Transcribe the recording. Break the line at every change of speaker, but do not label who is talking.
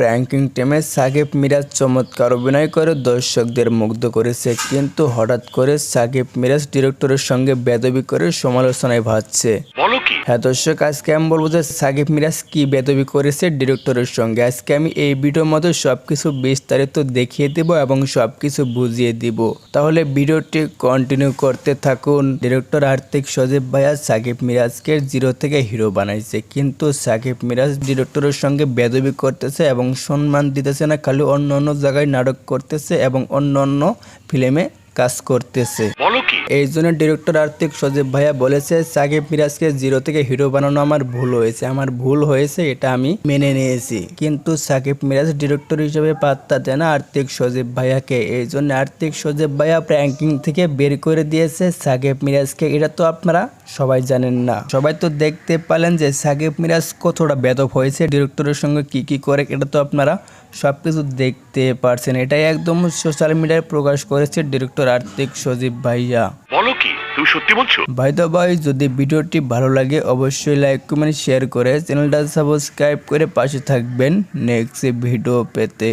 Pranking টিমে সাকিব, মিরাজ চমৎকার অভিনয় করে দর্শকদের মুগ্ধ করেছে, কিন্তু হঠাৎ করে সাকিব, মিরাজ ডিরেক্টরের সঙ্গে বেদবি করে সমালোচনায়
ভাবছে কি?
হ্যাঁ দর্শক, আজকে আমি বলব যে সাকিব মিরাজ কি বেদবি করেছে ডিরেক্টরের সঙ্গে। আজকে আমি এই ভিডিওর মধ্যে সব কিছু বিস্তারিত দেখিয়ে দেব এবং সব কিছু বুঝিয়ে দিব। তাহলে ভিডিওটি কন্টিনিউ করতে থাকুন। ডিরেক্টর আর্থিক সজীব ভাইয়া সাকিব মিরাজকে জিরো থেকে হিরো বানাইছে। কিন্তু সাকিব মিরাজ ডিরেক্টরের সঙ্গে বেদবি করতেছে এবং সম্মান দিতেছে না, খালি অন্য অন্য জায়গায় নাটক করতেছে এবং অন্য অন্য ফিল্মে কাজ করতেছে। এই জন্য ডিরেক্টর আর্থিক সজীব ভাইয়া বলেছে সাকিব মিরাজকে জিরো থেকে হিরো বানানো আমার ভুল হয়েছে। আমার ভুল হয়েছে এটা আমি মেনে নিয়েছি। কিন্তু সাকিব মিরাজ ডিরেক্টর হিসেবে পাত্তা দেয় না আর্থিক সজীব ভাইয়াকে। এই জন্য আর্থিক সজীব ভাইয়া প্র্যাঙ্কিং থেকে বের করে দিয়েছে সাকিব মিরাজকে। এটা তো আপনারা সবাই জানেন না। সবাই তো দেখতে পেলেন যে সাকিব মিরাজ কতটা বেদব হয়েছে ডিরেক্টরের সঙ্গে কি কি করে এটা তো আপনারা সবকিছু দেখতে পারছেন। এটাই একদম সোশ্যাল মিডিয়ায় প্রকাশ করেছে ডিরেক্টর আর্থিক সজীব ভাইয়া।
বলো কি তুমি সত্যি বলছো?
ভাই দা ভাই যদি ভিডিওটি ভালো লাগে অবশ্যই লাইক কমেন্ট শেয়ার করে চ্যানেলটা সাবস্ক্রাইব করে পাশে থাকবেন নেক্সট ভিডিও পেতে।